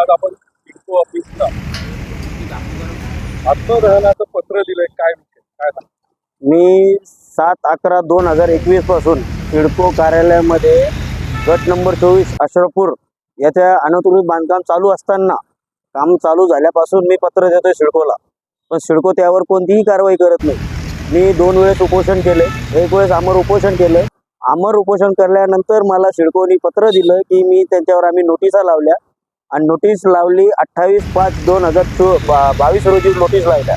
सिडको ऑफिसला आत्मदहनाचं पत्र दिलंय काय विषय काय मी सात अकरा दोन हजार एकवीसपासून सिडको कार्यालयामध्ये गट नंबर चोवीस अशरपूर याच्या अनुत्कृत बांधकाम चालू असताना काम चालू झाल्यापासून मी पत्र देतोय सिडकोला पण सिडको त्यावर कोणतीही कारवाई करत नाही. मी दोन वेळेस उपोषण केले. एक वेळेस अमर उपोषण केलं. अमर उपोषण केल्यानंतर मला सिडकोनी पत्र दिलं की मी त्यांच्यावर आम्ही नोटिसा लावल्या. आणि नोटीस लावली अठ्ठावीस पाच दोन हजार चो बावीस रोजी नोटीस लावल्या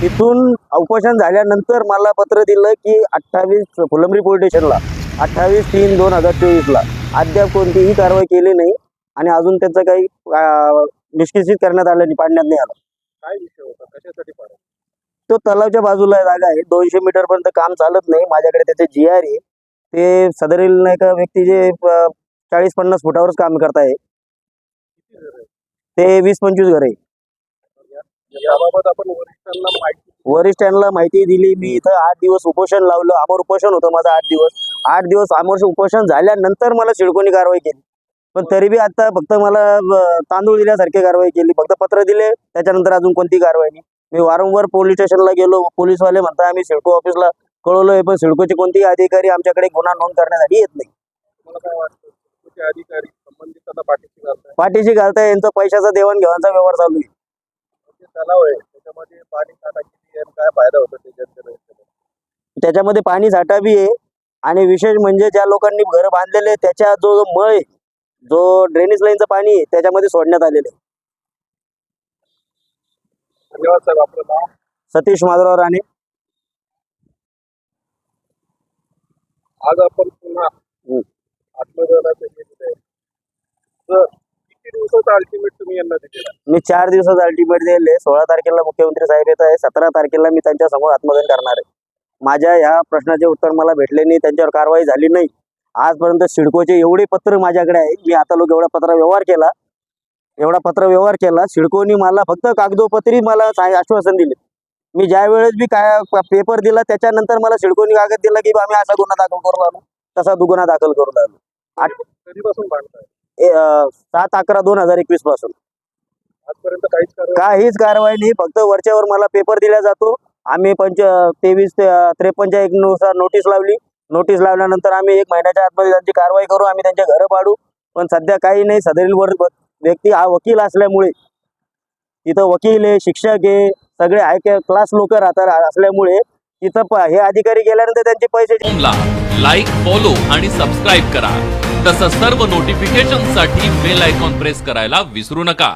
तिथून उपोषण झाल्यानंतर मला पत्र दिलं की अठ्ठावीस फुलंब्री पोलीस स्टेशनला अठ्ठावीस तीन दोन हजार चोवीसला अद्याप कोणतीही कारवाई केली नाही आणि अजून त्याचं काही अं, निष्कासित करण्यात आलं नाही पाडण्यात नाही आलं. काय विषय होता? कशासाठी तो तलावच्या बाजूला जागा आहे. दोनशे मीटर पर्यंत काम चालत नाही. माझ्याकडे त्याचे जी आर आहे. ते सदरील नाही का व्यक्ती जे चाळीस पन्नास फुटावरच काम करताय. ते वीस पंचवीस घर आहे याबाबत आपण वरिष्ठांना माहिती वरिष्ठांना माहिती दिली. मी इथं आठ दिवस उपोषण लावलं. अमर उपोषण होतं माझं आठ दिवस. आठ दिवस अमर उपोषण झाल्यानंतर मला सिडकोनी कारवाई केली. पण तरी बी आता फक्त मला तांदूळ दिल्यासारखी कारवाई केली. फक्त पत्र दिले. त्याच्यानंतर अजून कोणती कारवाई नाही. मी वारंवार पोलीस स्टेशनला गेलो. पोलीसवाले म्हणता आम्ही सिडको ऑफिसला कळवलोय पण सिडकोचे कोणतेही अधिकारी आमच्याकडे गुन्हा नोंद करण्यासाठी येत नाही. मला काय वाटतं? सिडकोचे अधिकारी? पाठीशी घालताय? पाठीशी घालताय यांचा पैशाचा देवाणघेवाणचा व्यवहार चालू आहे. जे तलाव आहे त्याच्यामध्ये पाणी साठा किती आहे आणि काय फायदा होतो ते जनतेला त्याच्यामध्ये पाणी साठा बी आहे. आणि विशेष म्हणजे ज्या लोकांनी घर बांधलेले आहे, त्याच्या जो मळ आहे जो ड्रेनेज लाईनचं पाणी आहे त्याच्यामध्ये सोडण्यात आलेलं आहे. धन्यवाद साहेब आपलं नाव? सतीश माधवराव राणे. आज आपण पुन्हा हम्म. किती दिवसाचं अल्टिमेट तुम्ही यांना दिलेला. मी चार दिवसाचं अल्टिमेट दिले सोळा तारखेला मुख्यमंत्री साहेब येत आहे. सतरा तारखेला मी त्यांच्यासमोर आत्मदहन करणार आहे. माझ्या ह्या प्रश्नाचे उत्तर मला भेटले नाही. त्यांच्यावर कारवाई झाली नाही. आजपर्यंत सिडकोचे एवढे पत्र माझ्याकडे आहे. मी आता लोक एवढा पत्र व्यवहार केला. एवढा पत्र व्यवहार केला. सिडकोनी मला फक्त कागदोपत्री मला आश्वासन दिले. मी ज्या वेळेस बी काय पेपर दिला त्याच्यानंतर मला सिडकोनी कागद दिला की बा आम्ही असा गुन्हा दाखल करू लागलो. तसा गुन्हा दाखल करू लागलो. कधीपासून सात अकरा दोन हजार एकवीसपासून. आजपर्यंत काहीच कारवाई काहीच कारवाई नाही फक्त वरच्यावर मला पेपर दिला जातो. आम्ही पंच तेवीस ते त्रेपन्नच्या एक नुसार नोटीस लावली. नोटीस लावल्यानंतर आम्ही एक महिन्याच्या आतमध्ये त्यांची कारवाई करू आम्ही त्यांचे घरं पाडू. पण सध्या काही नाही सदरील वर व्यक्ती हा वकील असल्यामुळे तिथं वकील आहे शिक्षक आहे सगळे हाय क्लास लोक राहतात असल्यामुळे इथं प- हे अधिकारी गेल्यानंतर त्यांचे पैसे लाईक फॉलो आणि सबस्क्राईब करा. तसंच सर्व नोटिफिकेशनसाठी बेल आयकॉन प्रेस करायला विसरू नका.